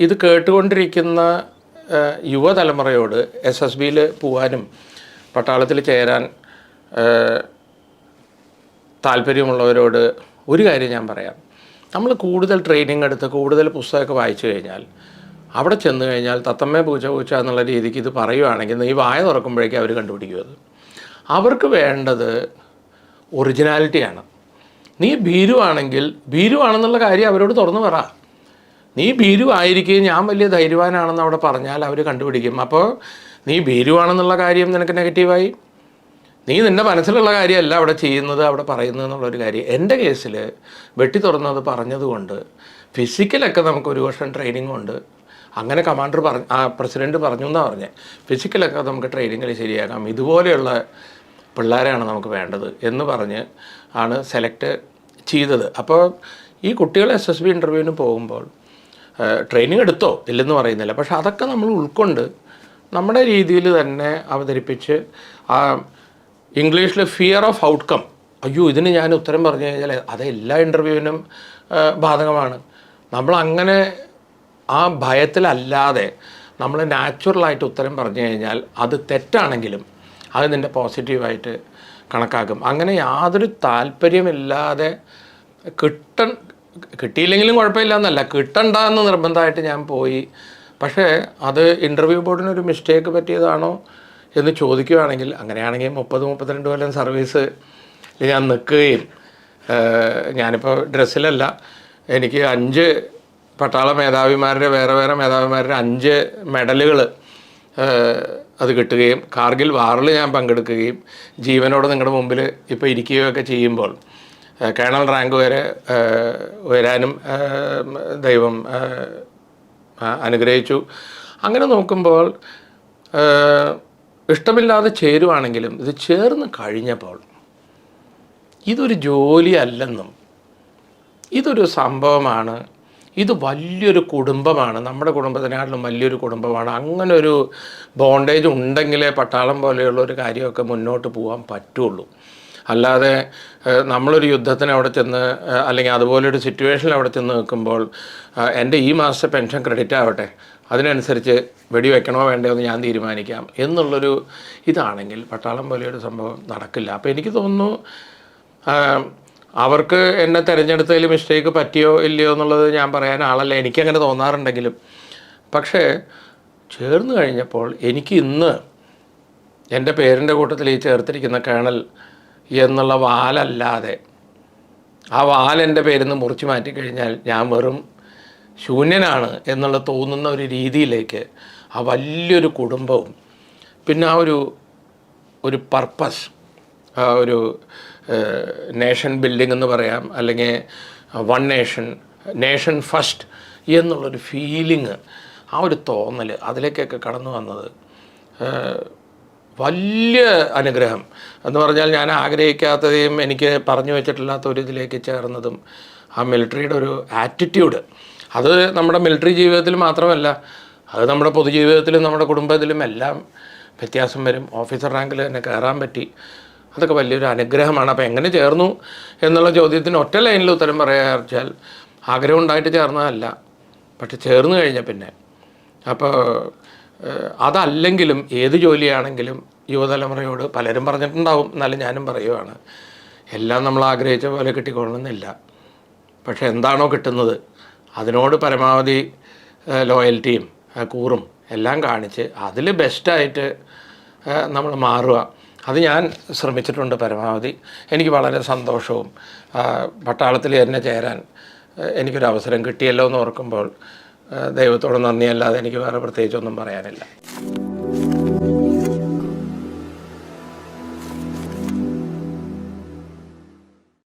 ഇത് കേട്ടുകൊണ്ടിരിക്കുന്ന യുവതലമുറയോട് S S ബിയിൽ പോകാനും പട്ടാളത്തിൽ ചേരാൻ താല്പര്യമുള്ളവരോട് ഒരു കാര്യം ഞാൻ പറയാം. നമ്മൾ കൂടുതൽ ട്രെയിനിങ് എടുത്ത് കൂടുതൽ പുസ്തകമൊക്കെ വായിച്ചു കഴിഞ്ഞാൽ അവിടെ ചെന്ന് കഴിഞ്ഞാൽ തത്തമ്മേ പൂച്ച പൂച്ച എന്നുള്ള രീതിക്ക് ഇത് പറയുവാണെങ്കിൽ ഈ വായ തുറക്കുമ്പോഴേക്കും അവർ കണ്ടുപിടിക്കും അത്. അവർക്ക് വേണ്ടത് ഒറിജിനാലിറ്റിയാണ്. നീ ഭീരുവാണെങ്കിൽ ഭീരുവാണെന്നുള്ള കാര്യം അവരോട് തുറന്നു പറ. നീ ഭീരുവായിരിക്കുകയും ഞാൻ വലിയ ധൈര്യവാനാണെന്ന് അവിടെ പറഞ്ഞാൽ അവർ കണ്ടുപിടിക്കും. അപ്പോൾ നീ ഭീരുവാണെന്നുള്ള കാര്യം നിനക്ക് നെഗറ്റീവായി? നീ നിന്റെ മനസ്സിലുള്ള കാര്യമല്ല അവിടെ ചെയ്യുന്നത് അവിടെ പറയുന്നത് എന്നുള്ളൊരു കാര്യം. എന്റെ കേസിൽ വെട്ടി തുറന്നത് പറഞ്ഞതുകൊണ്ട് ഫിസിക്കലൊക്കെ നമുക്ക് ഒരു വർഷം ട്രെയിനിങ് ഉണ്ട്. അങ്ങനെ കമാൻഡർ പറഞ്ഞ ആ പ്രസിഡന്റ് പറഞ്ഞു എന്നാണ് പറഞ്ഞത് ഫിസിക്കലൊക്കെ നമുക്ക് ട്രെയിനിങ്ങിൽ ശരിയാക്കാം. ഇതുപോലെയുള്ള പിള്ളേരെയാണ് നമുക്ക് വേണ്ടത് എന്ന് പറഞ്ഞ് ആണ് സെലക്ട് ചെയ്തത്. അപ്പോൾ ഈ കുട്ടികൾ എസ് എസ് ബി ഇന്റർവ്യൂവിന് പോകുമ്പോൾ ട്രെയിനിങ് എടുത്തോ? ഇല്ലെന്ന് പറയുന്നില്ല. പക്ഷെ അതൊക്കെ നമ്മൾ ഉൾക്കൊണ്ട് നമ്മുടെ രീതിയിൽ തന്നെ അവതരിപ്പിച്ച് ആ ഇംഗ്ലീഷിൽ ഫിയർ ഓഫ് ഔട്ട്കം അയ്യോ ഇതിന് ഞാൻ ഉത്തരം പറഞ്ഞു കഴിഞ്ഞാൽ അത് എല്ലാ ഇന്റർവ്യൂവിനും ബാധകമാണ്. നമ്മൾ അങ്ങനെ ആ ഭയത്തിലല്ലാതെ നമ്മൾ നാച്ചുറലായിട്ട് ഉത്തരം പറഞ്ഞു കഴിഞ്ഞാൽ അത് തെറ്റാണെങ്കിലും അത് നിന്റെ പോസിറ്റീവായിട്ട് കണക്കാക്കും. അങ്ങനെ യാതൊരു താല്പര്യമില്ലാതെ കിട്ടൺ കിട്ടിയില്ലെങ്കിലും കുഴപ്പമില്ല എന്നല്ല കിട്ടണ്ട എന്ന് നിർബന്ധമായിട്ട് ഞാൻ പോയി. പക്ഷേ അത് ഇന്റർവ്യൂ ബോർഡിനൊരു മിസ്റ്റേക്ക് പറ്റിയതാണോ എന്ന് ചോദിക്കുകയാണെങ്കിൽ അങ്ങനെയാണെങ്കിൽ മുപ്പത് മുപ്പത്തിരണ്ട് കൊല്ലം സർവീസ് ഞാൻ നിൽക്കുകയും ഞാനിപ്പോൾ ഡ്രസ്സിലല്ല എനിക്ക് അഞ്ച് പട്ടാള മേധാവിമാരുടെ വേറെ വേറെ മേധാവിമാരുടെ അഞ്ച് മെഡലുകൾ അത് കിട്ടുകയും കാർഗിൽ വാറിൽ ഞാൻ പങ്കെടുക്കുകയും ജീവനോട് നിങ്ങളുടെ മുമ്പിൽ ഇപ്പോൾ ഇരിക്കുകയൊക്കെ ചെയ്യുമ്പോൾ കേണൽ റാങ്ക് വരെ വരാനും ദൈവം അനുഗ്രഹിച്ചു. അങ്ങനെ നോക്കുമ്പോൾ ഇഷ്ടമില്ലാതെ ചേരുവാണെങ്കിലും ഇത് ചേർന്ന് കഴിഞ്ഞപ്പോൾ ഇതൊരു ജോലി അല്ലെന്നും ഇതൊരു സംഭവമാണ് ഇത് വലിയൊരു കുടുംബമാണ് നമ്മുടെ കുടുംബത്തിനാട്ടിലും വലിയൊരു കുടുംബമാണ്. അങ്ങനെ ഒരു ബോണ്ടേജ് ഉണ്ടെങ്കിലേ പട്ടാളം പോലെയുള്ള ഒരു കാര്യമൊക്കെ മുന്നോട്ട് പോകാൻ പറ്റുള്ളൂ. അല്ലാതെ നമ്മളൊരു യുദ്ധത്തിന് അവിടെ ചെന്ന് അല്ലെങ്കിൽ അതുപോലൊരു സിറ്റുവേഷനിൽ അവിടെ ചെന്ന് നിൽക്കുമ്പോൾ എന്റെ ഈ മാസത്തെ പെൻഷൻ ക്രെഡിറ്റ് ആവട്ടെ അതിനനുസരിച്ച് വെടിവെക്കണോ വേണ്ടയോ എന്ന് ഞാൻ തീരുമാനിക്കാം എന്നുള്ളൊരു ഇതാണെങ്കിൽ പട്ടാളം പോലെയൊരു സംഭവം നടക്കില്ല. അപ്പോൾ എനിക്ക് തോന്നുന്നു അവർക്ക് എന്നെ തിരഞ്ഞെടുത്തതിൽ മിസ്റ്റേക്ക് പറ്റിയോ ഇല്ലയോ എന്നുള്ളത് ഞാൻ പറയാൻ ആളല്ല. എനിക്കങ്ങനെ തോന്നാറുണ്ടെങ്കിലും പക്ഷേ ചേർന്ന് കഴിഞ്ഞപ്പോൾ എനിക്ക് ഇന്ന് എന്റെ പേരിന്റെ കൂട്ടത്തിൽ ഈ ചേർത്തിരിക്കുന്ന കേണൽ എന്നുള്ള വാലല്ലാതെ. ആ വാലെന്റെ നിന്ന് മുറിച്ച് മാറ്റിക്കഴിഞ്ഞാൽ ഞാൻ വെറും ശൂന്യനാണ് എന്നുള്ള തോന്നുന്ന ഒരു രീതിയിലേക്ക് ആ വലിയൊരു കുടുംബവും പിന്നെ ആ ഒരു ഒരു പർപ്പസ് ആ ഒരു നേഷൻ ബിൽഡിംഗ് എന്ന് പറയാം അല്ലെങ്കിൽ വൺ നേഷൻ നേഷൻ ഫസ്റ്റ് എന്നുള്ളൊരു ഫീലിങ് ആ ഒരു തോന്നൽ അതിലേക്കൊക്കെ കടന്നു വന്നത്. വലിയ അനുഗ്രഹം. എന്ന് പറഞ്ഞാൽ ഞാൻ ആഗ്രഹിക്കാത്തതെയും എനിക്ക് പറഞ്ഞു വെച്ചിട്ടില്ലാത്ത ഒരു ഇതിലേക്ക് ചേർന്നതും ആ മിലിറ്ററിയുടെ ഒരു ആറ്റിറ്റ്യൂഡ്. അത് നമ്മുടെ മിലിറ്ററി ജീവിതത്തിൽ മാത്രമല്ല അത് നമ്മുടെ പൊതുജീവിതത്തിലും നമ്മുടെ കുടുംബത്തിലും എല്ലാം വ്യത്യാസം വരും. ഓഫീസർ റാങ്കിൽ തന്നെ കയറാൻ പറ്റി. അതൊക്കെ വലിയൊരു അനുഗ്രഹമാണ്. അപ്പോൾ എങ്ങനെ ചേർന്നു എന്നുള്ള ചോദ്യത്തിന് ഒറ്റ ലൈനിൽ ഉത്തരം പറയാച്ചാൽ ആഗ്രഹം ഉണ്ടായിട്ട് ചേർന്നതല്ല. പക്ഷെ ചേർന്ന് കഴിഞ്ഞ പിന്നെ. അപ്പോൾ അതല്ലെങ്കിലും ഏത് ജോലിയാണെങ്കിലും യുവതലമുറയോട് പലരും പറഞ്ഞിട്ടുണ്ടാവും എന്നാലും ഞാനും പറയുവാണ്. എല്ലാം നമ്മൾ ആഗ്രഹിച്ച പോലെ കിട്ടിക്കൊള്ളണമെന്നില്ല പക്ഷെ എന്താണോ കിട്ടുന്നത് അതിനോട് പരമാവധി ലോയൽറ്റിയും കൂറും എല്ലാം കാണിച്ച് അതിൽ ബെസ്റ്റായിട്ട് നമ്മൾ മാറുക. അത് ഞാൻ ശ്രമിച്ചിട്ടുണ്ട് പരമാവധി. എനിക്ക് വളരെ സന്തോഷവും പട്ടാളത്തിൽ തന്നെ ചേരാൻ എനിക്കൊരവസരം കിട്ടിയല്ലോ എന്ന് ഓർക്കുമ്പോൾ ദൈവത്തോട് നന്ദിയല്ലാതെ എനിക്ക് വേറെ പ്രത്യേകിച്ചൊന്നും പറയാനില്ല.